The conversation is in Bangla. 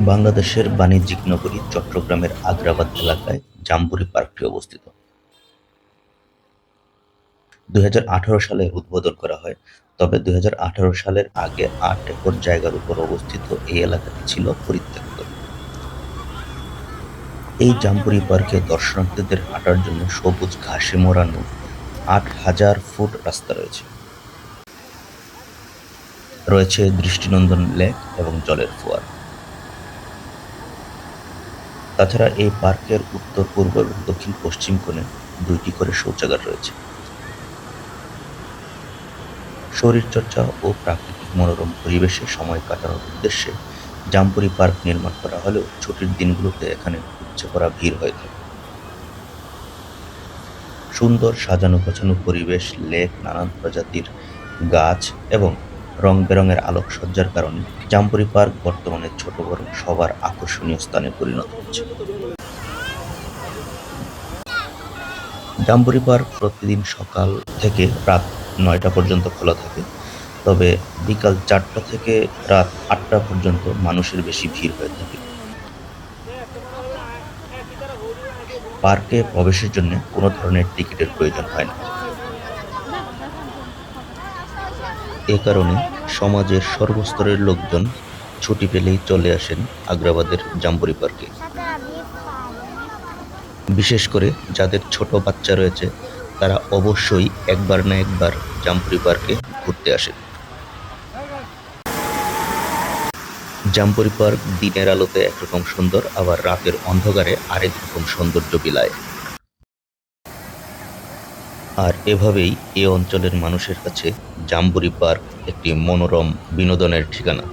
বাংলাদেশের বাণিজ্যিক নগরী চট্টগ্রামের আগ্রাবাদ এলাকায় জাম্বুরি পার্কটি অবস্থিত। দুই হাজার আঠারো সালে উদ্বোধন করা হয়, তবে দুই হাজার আঠারো সালের আগে আট একর জায়গার উপর অবস্থিত এই এলাকাটি ছিল পরিত্যক্ত। এই জাম্বুরি পার্কে দর্শনার্থীদের হাঁটার জন্য সবুজ ঘাসে মোড়ানো আট হাজার ফুট রাস্তা রয়েছে। রয়েছে দৃষ্টিনন্দন লেক এবং জলের ফোয়ারা। তাছাড়া এই পার্কের উত্তর পূর্ব এবং দক্ষিণ পশ্চিম কোণে দুইটি করে শৌচাগার রয়েছে। শরীরচর্চা ও প্রাকৃতিক মনোরম পরিবেশে সময় কাটানোর উদ্দেশ্যে জামপুরি পার্ক নির্মাণ করা হলেও ছুটির দিনগুলোতে এখানে উপচে পড়া ভিড় হয়ে থাকে। সুন্দর সাজানো গোছানো পরিবেশ, লেক, নানান প্রজাতির গাছ এবং রং-বেরঙের আলোকসজ্জার কারণে জাম্বুরি পার্ক বর্তমানে ছোট-বড় সবার আকর্ষণীয় স্থানে পরিণত হচ্ছে। জাম্বুরি পার্ক প্রতিদিন সকাল থেকে রাত নয়টা পর্যন্ত খোলা থাকে, তবে বিকাল চারটা থেকে রাত আটটা পর্যন্ত মানুষের বেশি ভিড় হয়ে থাকে। পার্কে প্রবেশের জন্য কোনো ধরনের টিকিটের প্রয়োজন হয় না। এ কারণে সমাজের সর্বস্তরের লোকজন ছুটি পেলেই চলে আসেন আগ্রাবাদের জাম্বুরি পার্কে। বিশেষ করে যাদের ছোট বাচ্চা রয়েছে, তারা অবশ্যই একবার না একবার জাম্বুরি পার্কে ঘুরতে আসেন। জাম্বুরি পার্ক দিনের আলোতে একরকম সুন্দর, আবার রাতের অন্ধকারে আরেক রকম সৌন্দর্য বিলায়। আর এভাবেই এ অঞ্চলের মানুষের কাছে জাম্বুরি পার্ক একটি মনোরম বিনোদনের ঠিকানা।